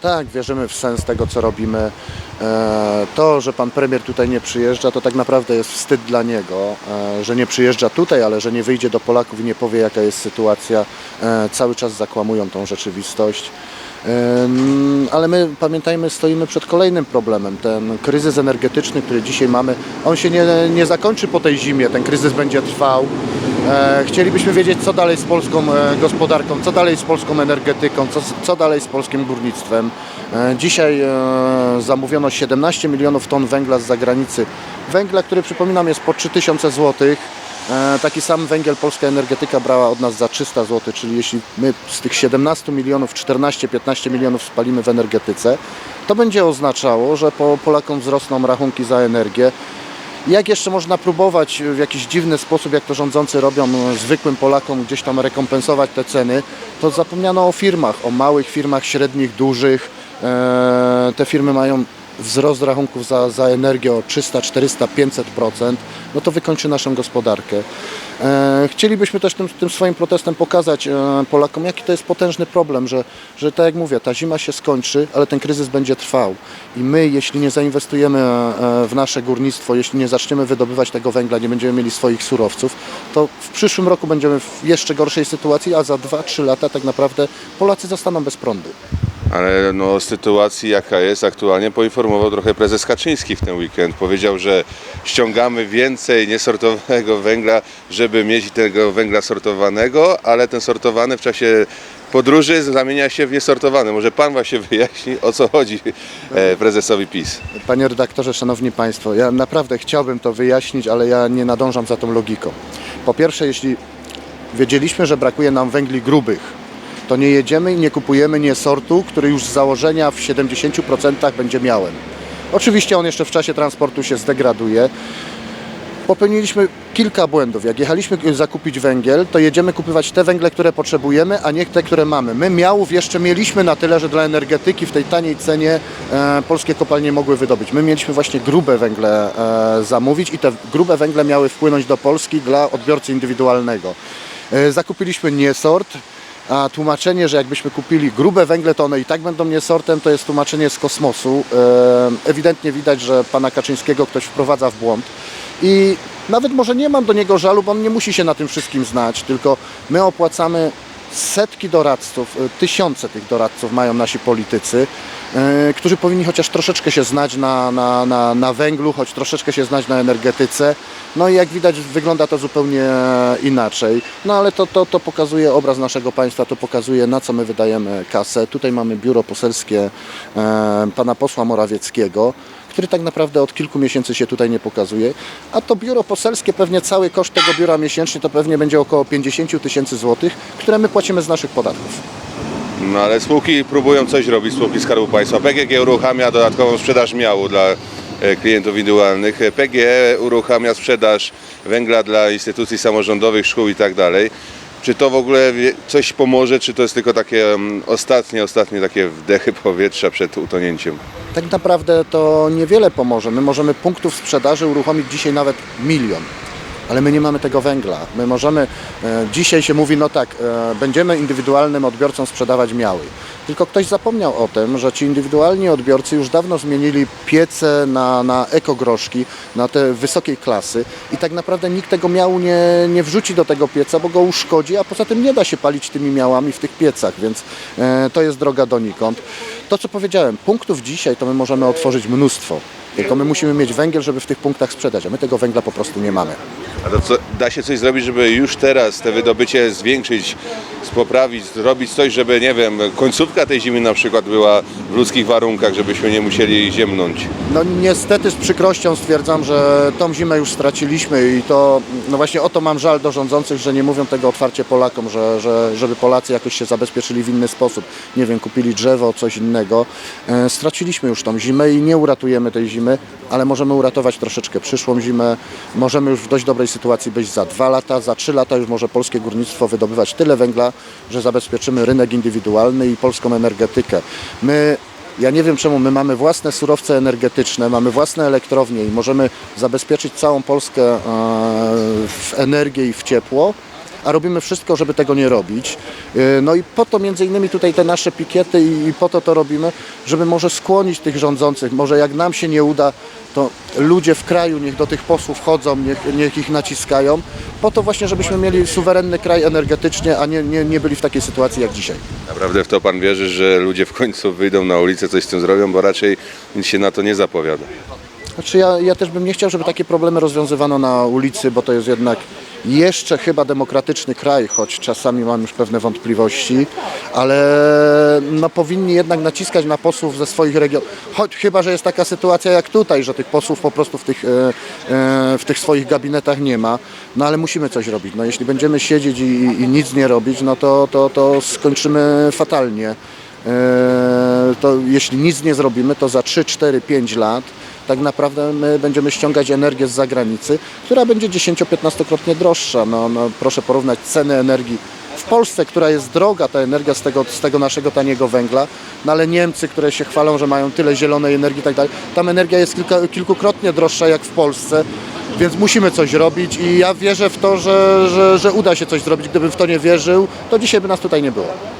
Tak, wierzymy w sens tego, co robimy. E, To, że pan premier tutaj nie przyjeżdża, to tak naprawdę jest wstyd dla niego, e, że nie przyjeżdża tutaj, ale że nie wyjdzie do Polaków i nie powie, jaka jest sytuacja. E, Cały czas zakłamują tą rzeczywistość. Ym, Ale my pamiętajmy, stoimy przed kolejnym problemem. Ten kryzys energetyczny, który dzisiaj mamy, on się nie, nie zakończy po tej zimie, ten kryzys będzie trwał. E, Chcielibyśmy wiedzieć, co dalej z polską e, gospodarką, co dalej z polską energetyką, co, co dalej z polskim górnictwem. E, Dzisiaj zamówiono 17 milionów ton węgla z zagranicy. Węgla, który przypominam jest po 3000 złotych. E, Taki sam węgiel polska energetyka brała od nas za 300 zł, czyli jeśli my z tych 17 milionów 14-15 milionów spalimy w energetyce, to będzie oznaczało, że po Polakom wzrosną rachunki za energię. Jak jeszcze można próbować w jakiś dziwny sposób, jak to rządzący robią, e, zwykłym Polakom gdzieś tam rekompensować te ceny, to zapomniano o firmach, o małych firmach, średnich, dużych. E, Te firmy mają wzrost rachunków za, za energię o 300, 400, 500%, no to wykończy naszą gospodarkę. E, Chcielibyśmy też tym, tym swoim protestem pokazać e, Polakom, jaki to jest potężny problem, że, że tak jak mówię, ta zima się skończy, ale ten kryzys będzie trwał. I my, jeśli nie zainwestujemy e, w nasze górnictwo, jeśli nie zaczniemy wydobywać tego węgla, nie będziemy mieli swoich surowców, to w przyszłym roku będziemy w jeszcze gorszej sytuacji, a za 2-3 lata tak naprawdę Polacy zostaną bez prądu. Ale no, sytuacji jaka jest aktualnie poinformował trochę prezes Kaczyński w ten weekend. Powiedział, że ściągamy więcej niesortowanego węgla, żeby mieć tego węgla sortowanego, ale ten sortowany w czasie podróży zamienia się w niesortowany. Może pan właśnie wyjaśni o co chodzi e, prezesowi PiS. Panie redaktorze, szanowni państwo, ja naprawdę chciałbym to wyjaśnić, ale ja nie nadążam za tą logiką. Po pierwsze, jeśli wiedzieliśmy, że brakuje nam węgli grubych, to nie jedziemy i nie kupujemy nie sortu, który już z założenia w 70% będzie miałem. Oczywiście on jeszcze w czasie transportu się zdegraduje. Popełniliśmy kilka błędów. Jak jechaliśmy zakupić węgiel, to jedziemy kupować te węgle, które potrzebujemy, a nie te, które mamy. My miałów jeszcze mieliśmy na tyle, że dla energetyki w tej taniej cenie e, polskie kopalnie mogły wydobyć. My mieliśmy właśnie grube węgle e, zamówić i te grube węgle miały wpłynąć do Polski dla odbiorcy indywidualnego. E, zakupiliśmy nie sort. A tłumaczenie, że jakbyśmy kupili grube węgle, to one i tak będą nie sortem, to jest tłumaczenie z kosmosu. Ewidentnie widać, że pana Kaczyńskiego ktoś wprowadza w błąd. I nawet może nie mam do niego żalu, bo on nie musi się na tym wszystkim znać, tylko my opłacamy setki doradców, e, tysiące tych doradców mają nasi politycy, e, którzy powinni chociaż troszeczkę się znać na, na, na, na węglu, choć troszeczkę się znać na energetyce. No i jak widać wygląda to zupełnie inaczej. No ale to, to, to pokazuje obraz naszego państwa, to pokazuje na co my wydajemy kasę. Tutaj mamy biuro poselskie e, pana posła Morawieckiego, który tak naprawdę od kilku miesięcy się tutaj nie pokazuje. A to biuro poselskie, pewnie cały koszt tego biura miesięcznie to pewnie będzie około 50 000 tysięcy złotych, które my płacimy z naszych podatków. No ale spółki próbują coś robić, spółki Skarbu Państwa. PGG uruchamia dodatkową sprzedaż miału dla e, klientów indywidualnych. PGE uruchamia sprzedaż węgla dla instytucji samorządowych, szkół i tak dalej. Czy to w ogóle coś pomoże, czy to jest tylko takie mm, ostatnie, ostatnie takie wdechy powietrza przed utonięciem? Tak naprawdę to niewiele pomoże. My możemy punktów sprzedaży uruchomić dzisiaj nawet milion. Ale my nie mamy tego węgla. My możemy, e, dzisiaj się mówi, no tak, e, będziemy indywidualnym odbiorcom sprzedawać miały. Tylko ktoś zapomniał o tym, że ci indywidualni odbiorcy już dawno zmienili piece na, na ekogroszki, na te wysokiej klasy i tak naprawdę nikt tego miału nie, nie wrzuci do tego pieca, bo go uszkodzi, a poza tym nie da się palić tymi miałami w tych piecach, więc e, to jest droga donikąd. To co powiedziałem, punktów dzisiaj to my możemy otworzyć mnóstwo. Tylko my musimy mieć węgiel, żeby w tych punktach sprzedać, a my tego węgla po prostu nie mamy. A to co, da się coś zrobić, żeby już teraz te wydobycie zwiększyć, poprawić, zrobić coś, żeby, nie wiem, końcówka tej zimy na przykład była w ludzkich warunkach, żebyśmy nie musieli ziemnąć. No niestety z przykrością stwierdzam, że tą zimę już straciliśmy i to, no właśnie o to mam żal do rządzących, że nie mówią tego otwarcie Polakom, że, że, żeby Polacy jakoś się zabezpieczyli w inny sposób. Nie wiem, kupili drzewo, coś innego. E, straciliśmy już tą zimę i nie uratujemy tej zimy, ale możemy uratować troszeczkę przyszłą zimę. Możemy już w dość dobrej sytuacji być za dwa lata, za trzy lata już może polskie górnictwo wydobywać tyle węgla, że zabezpieczymy rynek indywidualny i polską energetykę. My ja nie wiem czemu my mamy własne surowce energetyczne, mamy własne elektrownie i możemy zabezpieczyć całą Polskę e, w energię i w ciepło, a robimy wszystko, żeby tego nie robić. Yy, No i po to między innymi tutaj te nasze pikiety i, i po to to robimy, żeby może skłonić tych rządzących, może jak nam się nie uda, to ludzie w kraju niech do tych posłów chodzą, niech, niech ich naciskają, po to właśnie, żebyśmy mieli suwerenny kraj energetycznie, a nie, nie, nie byli w takiej sytuacji jak dzisiaj. Naprawdę w to pan wierzy, że ludzie w końcu wyjdą na ulicę, coś z tym zrobią, bo raczej nic się na to nie zapowiada. Znaczy ja, ja też bym nie chciał, żeby takie problemy rozwiązywano na ulicy, bo to jest jednak jeszcze chyba demokratyczny kraj, choć czasami mam już pewne wątpliwości, ale no, powinni jednak naciskać na posłów ze swoich regionów. Choć chyba, że jest taka sytuacja jak tutaj, że tych posłów po prostu w tych, e, e, w tych swoich gabinetach nie ma, no ale musimy coś robić. No, jeśli będziemy siedzieć i, i nic nie robić, no to, to, to skończymy fatalnie. E, to jeśli nic nie zrobimy, to za 3, 4, 5 lat tak naprawdę my będziemy ściągać energię z zagranicy, która będzie 10-15-krotnie droższa. No, no, proszę porównać ceny energii w Polsce, która jest droga, ta energia z tego, z tego naszego taniego węgla, no ale Niemcy, które się chwalą, że mają tyle zielonej energii i tak dalej, tam energia jest kilka, kilkukrotnie droższa jak w Polsce, więc musimy coś robić i ja wierzę w to, że, że, że uda się coś zrobić. Gdybym w to nie wierzył, to dzisiaj by nas tutaj nie było.